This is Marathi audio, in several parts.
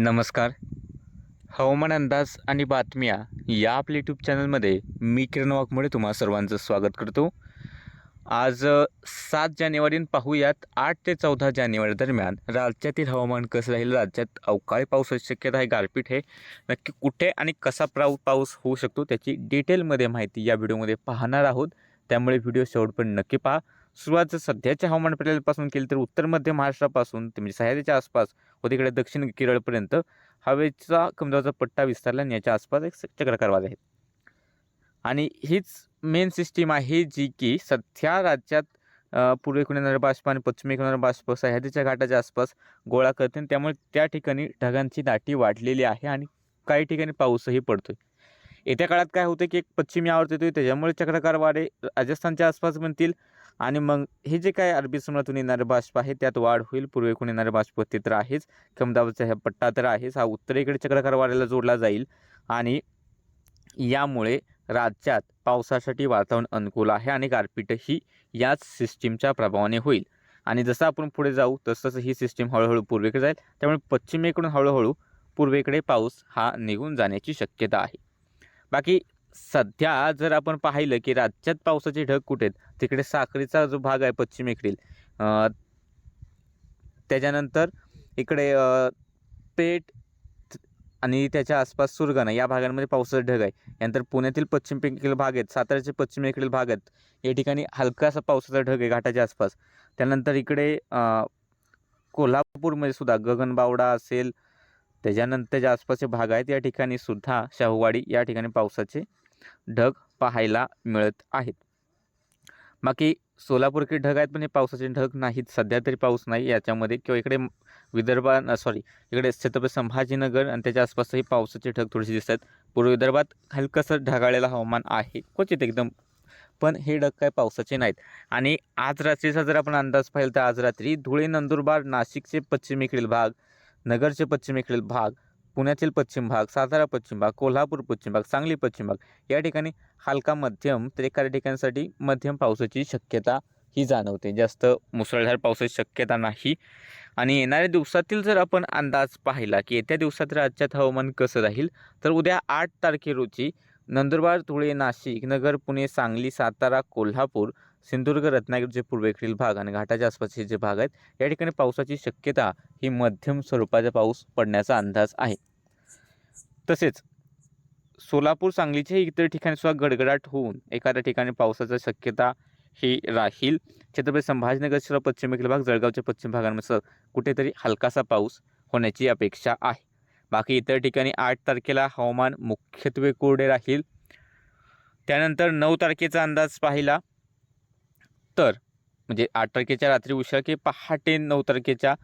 नमस्कार. हवामान अंदाज आणि बातम्या या आपल्या यूट्यूब चॅनलमध्ये मी किरण वाघमोडे तुम्हा सर्वांचं स्वागत करतो. आज सात जानेवारी पाहूयात आठ ते चौदा जानेवारी दरम्यान राज्यातील हवामान कसं राहील? राज्यात अवकाळी पावसाची शक्यता आहे गारपीट हे नक्की कुठे आणि कसा प्राऊ पाऊस होऊ शकतो त्याची डिटेलमध्ये माहिती या व्हिडिओमध्ये पाहणार आहोत. त्यामुळे व्हिडिओ शेवटपर्यंत नक्की पहा. सुरुवात जर सध्याच्या हवामान प्रणालीपासून केली तर उत्तर मध्य महाराष्ट्रापासून ते म्हणजे सह्याद्रीच्या आसपास व तिकडे दक्षिण केरळपर्यंत हवेचा कमजाचा पट्टा विस्तारला आणि याच्या आसपास एक चक्राकार वाद आहेत आणि हीच मेन सिस्टीम आहे जी की सध्या राज्यात अ, पूर्वेकडून येणारं बाष्प आणि पश्चिमेकडून येणारं बाष्प सह्याद्रीच्या घाटाच्या आसपास गोळा करते आणि त्यामुळे त्या ठिकाणी ढगांची दाटी वाढलेली आहे आणि काही ठिकाणी पाऊसही पडतोय. येत्या काळात काय होतं की एक पश्चिमी आवर्त येतोय त्याच्यामुळे चक्रकारवारे राजस्थानच्या आसपास बनतील आणि मग हे जे काय अरबी समुद्रातून येणारे बाष्प आहे त्यात वाढ होईल. पूर्वेकडून येणारे बाष्प ते तर आहेच. कमदाबाचा हा पट्टा तर आहेच. हा उत्तरेकडे चक्रकारवाऱ्याला जोडला जाईल. आणि यामुळे राज्यात पावसासाठी वातावरण अनुकूल आहे आणि गारपीटही याच सिस्टीमच्या प्रभावाने होईल. आणि जसं आपण पुढे जाऊ तसं ही सिस्टीम हळूहळू पूर्वेकडे जाईल. त्यामुळे पश्चिमेकडून हळूहळू पूर्वेकडे पाऊस हा निघून जाण्याची शक्यता आहे. बाकी सध्या जर आपण पाहिलं की राज्यात पावसाचे ढग कुठे आहेत? तिकडे साखरीचा जो भाग आहे पश्चिमेकडील त्याच्यानंतर इकडे पेठ आणि त्याच्या आसपास सुरगाणा या भागांमध्ये पावसाचा ढग आहे. यानंतर पुण्यातील पश्चिमेकडील भाग आहेत साताऱ्याचे पश्चिमेकडील भाग आहेत. या ठिकाणी हलकासा पावसाचा ढग आहे घाटाच्या आसपास. त्यानंतर इकडे कोल्हापूरमध्ये सुद्धा गगनबावडा असेल त्याच्यानंतर त्याच्या आसपासचे भाग आहेत या ठिकाणी सुद्धा शाहूवाडी या ठिकाणी पावसाचे ढग पाहायला मिळत आहेत. बाकी सोलापूरकडे ढग आहेत पण हे पावसाचे ढग नाहीत. सध्या तरी पाऊस नाही याच्यामध्ये. किंवा इकडे विदर्भा सॉरी इकडे छत्रपती संभाजीनगर आणि त्याच्या आसपासही पावसाचे ढग थोडेसे दिसत आहेत. पूर्व विदर्भात हलकंसं ढगाळलेलं हवामान आहे क्वचित एकदम. पण हे ढग काय पावसाचे नाहीत. आणि आज रात्रीचा जर आपण अंदाज पाहिला तर आज रात्री धुळे नंदुरबार नाशिकचे पश्चिमेकडील भाग नगरचे पश्चिमेकडील भाग पुण्यातील पश्चिम भाग सातारा पश्चिम भाग कोल्हापूर पश्चिम भाग सांगली पश्चिम भाग या ठिकाणी हलका मध्यम तर एखाद्या ठिकाणसाठी मध्यम पावसाची शक्यता ही जाणवते. जास्त मुसळधार पावसाची शक्यता नाही. आणि येणाऱ्या दिवसातील जर आपण अंदाज पाहिला की येत्या दिवसात राज्यात हवामान कसं राहील तर उद्या आठ तारखे रोजी नंदुरबार धुळे नाशिक नगर पुणे सांगली सातारा कोल्हापूर सिंधुदुर्ग रत्नागिरीचे पूर्वेकडील भाग आणि घाटाच्या आसपासचे जे भाग आहेत या ठिकाणी पावसाची शक्यता ही मध्यम स्वरूपाचा पाऊस पडण्याचा अंदाज आहे. तसेच सोलापूर सांगलीच्याही इतर ठिकाणी सुद्धा गडगडाट होऊन एखाद्या ठिकाणी पावसाचा शक्यता ही राहील. छत्रपती संभाजीनगरच्या पश्चिमेकडील भाग जळगावच्या पश्चिम भागांमध्ये कुठेतरी हलकासा पाऊस होण्याची अपेक्षा आहे. बाकी इतर ठिकाणी आठ तारखेला हवामान मुख्यत्वे कोरडे राहील. त्यानंतर नऊ तारखेचा अंदाज पाहिला. तर म्हणजे आठ तारखेच्या रात्री उशिरा की पहाटे नऊ तारखेच्या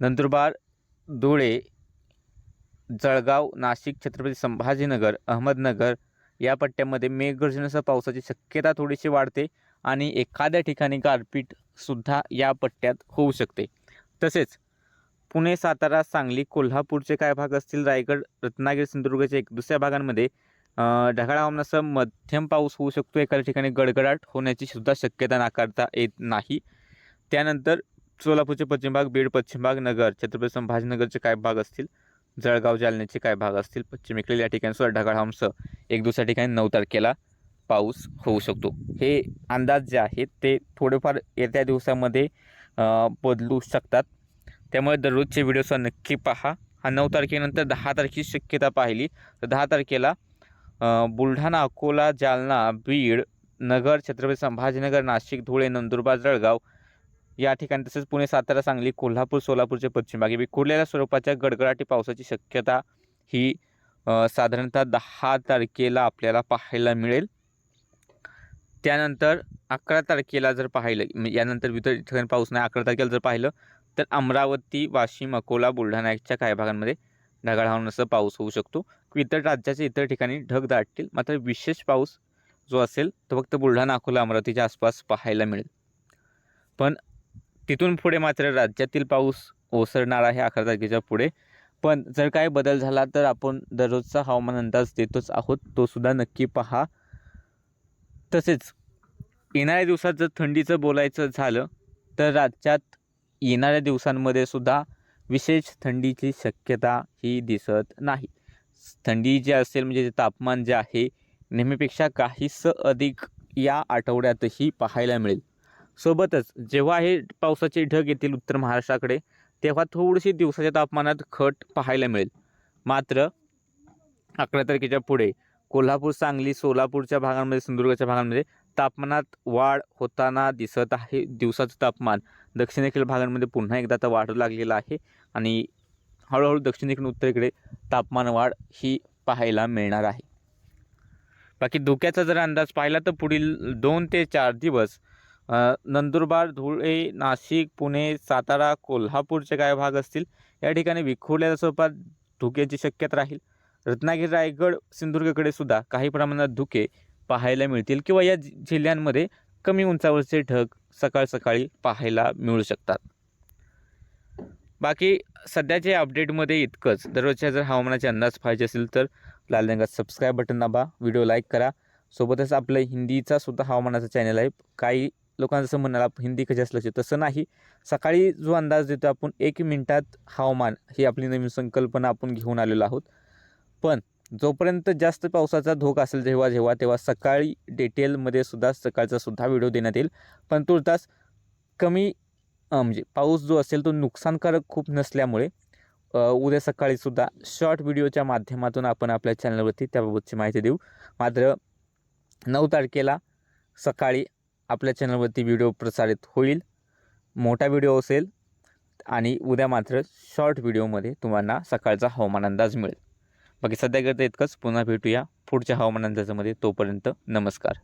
नंदुरबार धुळे जळगाव नाशिक छत्रपती संभाजीनगर अहमदनगर या पट्ट्यामध्ये मेघगर्जनेसह पावसाची शक्यता थोडीशी वाढते आणि एखाद्या ठिकाणी गारपीटसुद्धा या पट्ट्यात होऊ शकते. तसेच पुणे सातारा सांगली कोल्हापूरचे काय भाग असतील रायगड रत्नागिरी सिंधुदुर्गच्या एक दुसऱ्या भागांमध्ये अ, ढगाळ हवामानासह मध्यम पाऊस होऊ शकतो. एखाद्या ठिकाणी गडगडाट होण्याची सुद्धा शक्यता नाकारता येत नाही. त्यानंतर सोलापूरचे पश्चिम भाग बीड पश्चिम भाग नगर छत्रपती संभाजीनगरचे काय भाग असतील? जळगाव जालन्याचे काय भाग असतील? पश्चिमेकडील या ठिकाणी सुद्धा ढगाळ हवामानासह एक दुसऱ्या ठिकाणी नऊ तारखेला पाऊस होऊ शकतो. हे अंदाज जे आहेत ते थोडेफार येत्या दिवसामध्ये बदलू शकतात. त्यामुळे दररोजचे व्हिडिओचा नक्की पहा. हा नऊ तारखेनंतर दहा तारखेची शक्यता पाहिली. तर दहा तारखेला बुलढाणा अकोला जालना बीड नगर छत्रपती संभाजीनगर नाशिक धुळे नंदुरबार जळगाव या ठिकाणी तसेच पुणे सातारा सांगली कोल्हापूर सोलापूरचे पश्चिम भागी. विखुरलेल्या स्वरूपाच्या गडगडाटी पावसाची शक्यता ही साधारणतः दहा तारखेला आपल्याला पाहायला मिळेल. त्यानंतर अकरा तारखेला जर पाहिलं म्हणजे यानंतर इतर ठिकाणी पाऊस नाही अकरा तारखेला जर पाहिलं तर अमरावती वाशिम अकोला बुलढाण्याच्या काही भागांमध्ये ढगाळ हवामानासह पाऊस होऊ शकतो. इतर राज्याच्या इतर ठिकाणी ढग दाटतील. मात्र विशेष पाऊस जो असेल तो फक्त बुलढाणा अकोला अमरावतीच्या आसपास पाहायला मिळेल. पण तिथून पुढे मात्र राज्यातील पाऊस ओसरणार आहे अकरा तारखेच्या पुढे. पण जर काय बदल झाला तर आपण दररोजचा हवामान अंदाज देतोच आहोत. तो सुद्धा नक्की पहा. तसेच येणाऱ्या दिवसात जर थंडीचं बोलायचं झालं तर राज्यात येणाऱ्या दिवसांमध्ये सुद्धा विशेष थंडीची शक्यता ही दिसत नाही. थंडी जी असेल म्हणजे जे तापमान जे आहे नेहमीपेक्षा काहीसं अधिक या आठवड्यातही पाहायला मिळेल. सोबतच जेव्हा हे पावसाचे ढग येतील उत्तर महाराष्ट्राकडे तेव्हा थोडीशी दिवसाच्या तापमानात घट पाहायला मिळेल. मात्र अकरा तारखेच्या पुढे कोल्हापूर सांगली सोलापूरच्या भागांमध्ये सिंधुदुर्गच्या भागांमध्ये तापमानात वाढ होताना दिसत आहे. दिवसाचं तापमान दक्षिणेकडील भागांमध्ये पुन्हा एकदा आता वाढू लागलेलं आहे आणि हळूहळू दक्षिणेकडून उत्तरेकडे तापमान वाढ ही पाहायला मिळणार आहे. बाकी धुक्याचा जर अंदाज पाहिला तर पुढील दोन ते चार दिवस नंदुरबार धुळे नाशिक पुणे सातारा कोल्हापूरचे काय भाग असतील या ठिकाणी विखुरल्याच्या स्वरूपात धुक्याची शक्यता राहील. रत्नागिरी रायगड सिंधुदुर्गकडे सुद्धा काही प्रमाणात धुके पाहायला मिळतील किंवा या जिल्ह्यांमध्ये कमी उंचावरचे ढग सकाळ सकाळी पाहायला मिळू शकतात. बाकी सध्याच्या अपडेटमध्ये इतकंच. दररोजच्या जर हवामानाचे अंदाज पाहिजे असेल तर लाल रंगात सबस्क्राईब बटन दाबा व्हिडिओ लाईक करा. सोबतच आपलं हिंदीचा सुद्धा हवामानाचा चॅनल आहे. काही लोकांचं असं म्हणाला हिंदी कशी असल्याचे तसं नाही. सकाळी जो अंदाज देतो आपण एक मिनिटात हवामान ही आपली नवीन संकल्पना आपण घेऊन आलेलो आहोत. पण जोपर्यंत जास्त पावसाचा धोका असेल जेव्हा जेव्हा तेव्हा सकाळी डिटेलमध्ये सुद्धा सकाळचा सुद्धा व्हिडिओ देण्यात येईल. पण तुर्तास कमी म्हणजे पाऊस जो असेल तो नुकसानकारक खूप नसल्यामुळे उद्या सकाळीसुद्धा शॉर्ट व्हिडिओच्या माध्यमातून आपण आपल्या चॅनलवरती त्याबाबतची माहिती देऊ. मात्र नऊ तारखेला सकाळी आपल्या चॅनलवरती व्हिडिओ प्रसारित होईल मोठा व्हिडिओ असेल आणि उद्या मात्र शॉर्ट व्हिडिओमध्ये तुम्हाला सकाळचा हवामान अंदाज मिळेल. बाकी सध्या करता इतकंच. पुन्हा भेटूया पुढच्या हवामान अंदाजामध्ये तोपर्यंत नमस्कार.